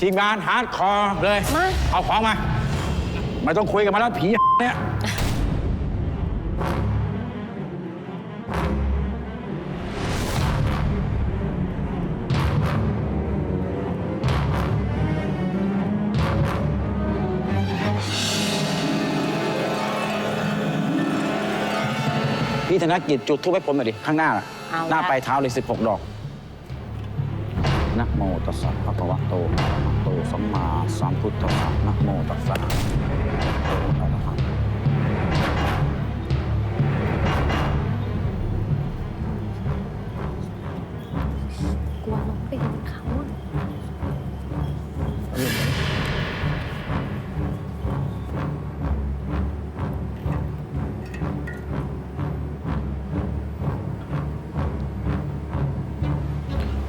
ทีมงานฮาร์ดคอร์เลย มา เอาของมา ไม่ต้องคุยกันมาแล้วผีเนี่ย พี่ธนกิจจุดทูปให้ผมหน่อยดิ ข้างหน้าน่ะเอาละ หน้าปลายเท้าเลย 16 ดอก นะโมตัสสะภะคะวะโตอะระหะโตสัมมาสัมพุทธัสสะนะโมตัสสะอะระหะกลัวน้องไปโดนเขาอะ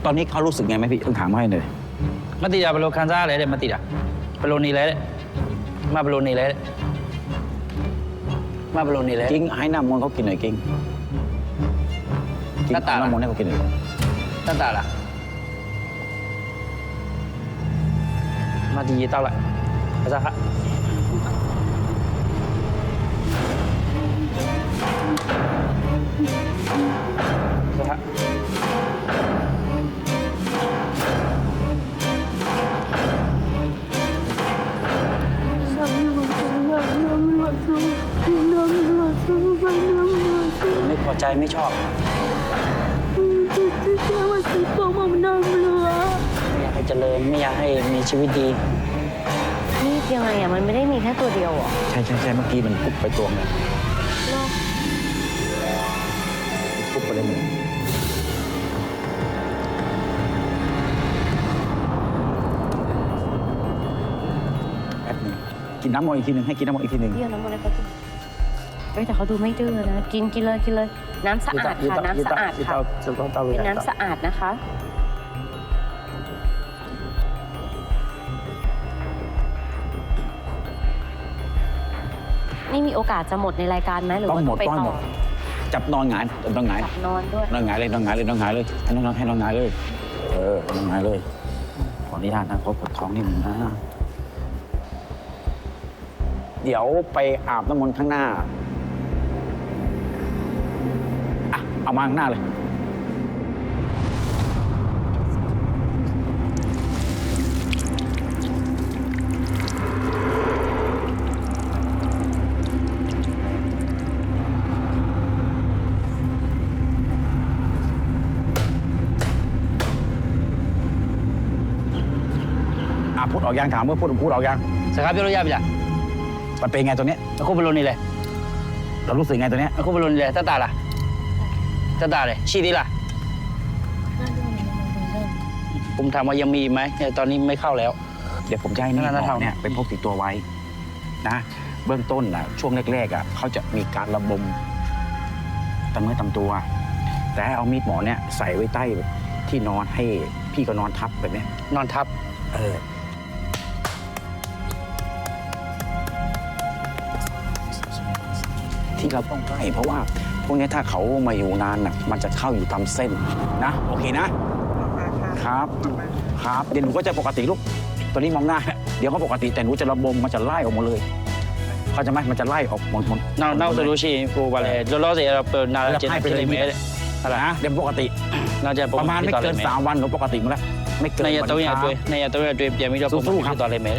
ตอนนี้เขารู้สึกไงไหมพี่ต้องถามให้หน่อย မတိတာဘယ်လိုခံစားရလဲတဲ့မတိတာဘယ်လိုနေလဲတဲ့မဘယ်လိုနေလဲတဲ့မဘယ်လိုနေလဲ กิ้งให้น้ำมนต์เขากินหน่อยกิ้งกิ้ง น้าตา เอาน้ำมนต์ให้เขากินหน่อย တတ်တာလားမဒီရေတောက်လိုက်အစားခ ไม่พอใจไม่ชอบไม่อยากให้เจริญไม่อยากให้มีชีวิตดี นี่ยังไงอะ มันไม่ได้มีแค่ตัวเดียวเหรอใช่ใช่ใช่เมื่อกี้มันปุ๊บไปตัวนึงปุ๊บไปเลยหนึ่งแป๊บหนึงกินน้ำมนต์อีกทีหนึ่งให้กินน้ำมนต์อีกทีหนึ่ง เดี๋ยวน้ำมันให้เขากิน เฮ้ยแต่เขาดูไม่ดื้อนะ กินกินเลยกินเลย น้ำสะอาดค่ะ น้ำสะอาดค่ะ เป็นน้ำสะอาดนะคะ นี่มีโอกาสจะหมดในรายการไหมหรือต้องว่าหมดไปต้องต่หมอดจับนอนหงายต้องหงาย จับนอนด้วย นอนหงายเลยนอนหงายเลยนอนหงายเลยให้น้องๆให้นอนหงายเลย เออนอนหงายเลย ขออนุญาตนะเขาปวดท้องนิดนึงนะเดี๋ยวไปอาบน้ำมนต์ข้างหน้า เอามาข้างหน้าเลย อ่พูดออกยังถามเมื่อพูดพูดออกยัง Sakapi roya bila. มันเป็นไงตัวเนี้ย Aku belum nilai. เรารู้สึกไงตัวเนี้ย Aku belum nilai. Tak tahu. ถ้ตาเลยชี้ดีล่ะ ผมถามว่ายังมีไหมตอนนี้ไม่เข้าแล้ว เดี๋ยวผมจะให้นี่หมอเนี่ยเป็นพกติดตัวไว้นะ เบื้องต้นนะช่วงแรกๆอะเขาจะมีการระบมตามเนื้อตามตัว แต่ให้เอามีดหมอเนี่ยใส่ไว้ใต้ที่นอนให้พี่ก็นอนทับแบบนี้นอนทับ เออที่เราต้องให้เพราะว่า พวกนี้ถ้าเขามาอยู่นานน่ะมันจะเข้าอยู่ตามเส้นนะ โอเคนะ ครับ ครับเดี๋ยวหนูก็จะปกติลูก ตอนนี้มองหน้า เดี๋ยวเขาปกติแต่หนูจะระบมมันจะไล่ออกมาเลย เขาจะไหมมันจะไล่ออกหมดหมดเน่าเななาとルーシープーバレードロゼラプーナラチェタプレミエルอะไรนะเดี๋ยวปกติ นาจะประมาณไม่เกินสามวันหนูปกติหมาแล้วไม่เกินในยาตัวยาตัวในยาตัวยาตัวยาไม่โดสู้ๆครัต่อเลยเมล